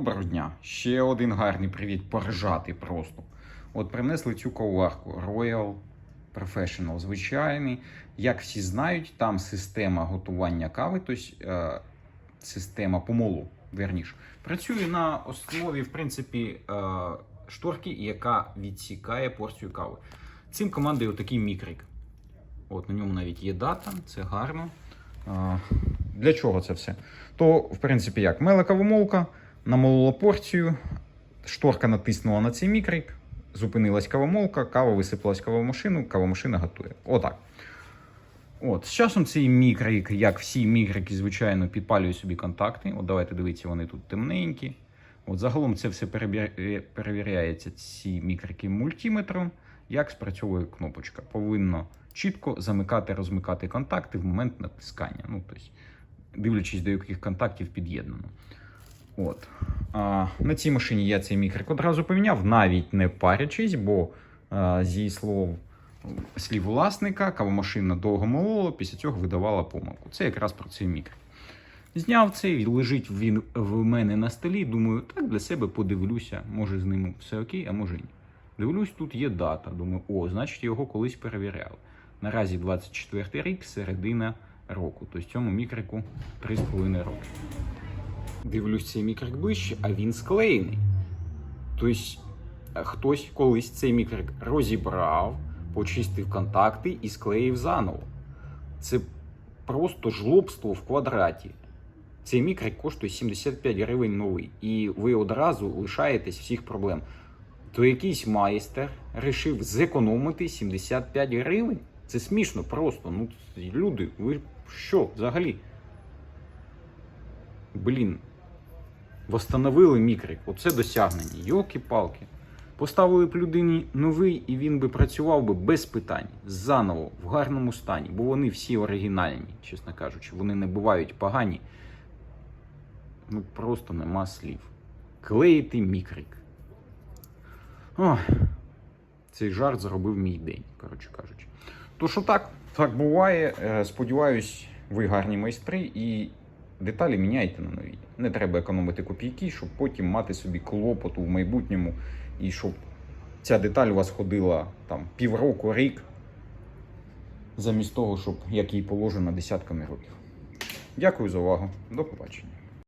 Доброго дня. Ще один гарний привіт, поржати просто. От принесли цю кавоварку Royal Professional. Звичайний. Як всі знають, там система готування кави, тобто е, система помолу, верніше, працює на основі, в принципі, е, шторки, яка відсікає порцію кави. Цим командує отакий мікрик. От на ньому навіть є дата, це гарно. А, Для чого це все? То, в принципі, як мела кавомолка, намолола порцію, шторка натиснула на цей мікрик, зупинилась кавомолка, кава висипалась в кавомашину, кавомашина готує. Отак. От, з часом цей мікрик, як всі мікрики, звичайно, підпалює собі контакти. От давайте дивіться, вони тут темненькі. От загалом це все перевіряється, ці мікрики мультиметром. Як спрацьовує кнопочка? Повинно чітко замикати, розмикати контакти в момент натискання. Ну, тобто, дивлячись, до яких контактів під'єднано. От. А, на цій машині я цей мікрик одразу поміняв, навіть не парячись, бо а, зі слов слів власника, кавомашина довго молола, після цього видавала помилку. Це якраз про цей мікрик. Зняв цей, лежить він в мене на столі. Думаю, так для себе подивлюся, може з ним все окей, а може ні. Дивлюсь, тут є дата. Думаю, о, значить його колись перевіряли. Наразі 24 рік, середина року. Тобто цьому мікрику 3,5 роки. Дивлюсь цей мікрик ближче, а він склеєний. Тобто хтось колись цей мікрик розібрав, почистив контакти і склеїв заново. Це просто жлобство в квадраті. Цей мікрик коштує 75 гривень новий, і ви одразу лишаєтесь всіх проблем. То якийсь майстер рішив зекономити 75 гривень. Це смішно просто. Ну, люди, ви що взагалі? Блін. Восстановили мікрик. Оце досягнення. Йолки-палки. Поставили б людині новий, і він би працював би без питань, заново, в гарному стані, бо вони всі оригінальні, чесно кажучи, вони не бувають погані. Ну просто нема слів. Клеїти мікрик. Ох, цей жарт зробив мій день, коротше кажучи. То що так, так буває. Е, Сподіваюсь, ви гарні майстри і деталі міняйте на нові. Не треба економити копійки, щоб потім мати собі клопоту в майбутньому і щоб ця деталь у вас ходила там півроку, рік, замість того, щоб як їй положено десятками років. Дякую за увагу. До побачення.